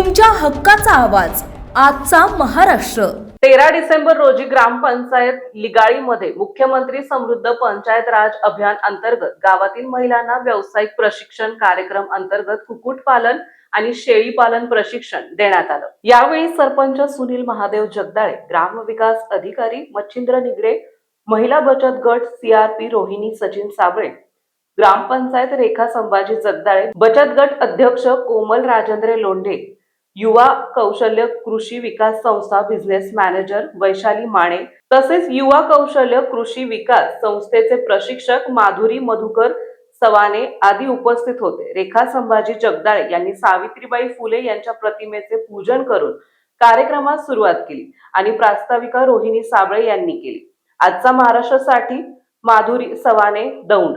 तुमच्या हक्काचा आवाज. आजचा महाराष्ट्र. तेरा डिसेंबर रोजी ग्रामपंचायत लिगाळीमध्ये मुख्यमंत्री समृद्ध पंचायत राज अभियान अंतर्गत गावातील महिलांना व्यावसायिक प्रशिक्षण कार्यक्रम अंतर्गत कुक्कुटपालन आणि शेळीपालन प्रशिक्षण देण्यात आलं. यावेळी सरपंच सुनील महादेव जगदाळे ग्रामविकास अधिकारी मच्छिंद्र निगडे महिला बचत गट सीआरपी रोहिणी सचिन साबळे ग्रामपंचायत रेखा संभाजी जगदाळे बचत गट अध्यक्ष कोमल राजेंद्र लोंढे युवा कौशल्य कृषी विकास संस्था बिझनेस मॅनेजर वैशाली माने तसेच युवा कौशल्य कृषी विकास संस्थेचे प्रशिक्षक माधुरी मधुकर सवाने आदी उपस्थित होते. रेखा संभाजी जगदाळे यांनी सावित्रीबाई फुले यांच्या प्रतिमेचे पूजन करून कार्यक्रमास सुरुवात केली आणि प्रास्ताविका रोहिणी साबळे यांनी केली. आजचा महाराष्ट्रासाठी माधुरी सवाने दौंड.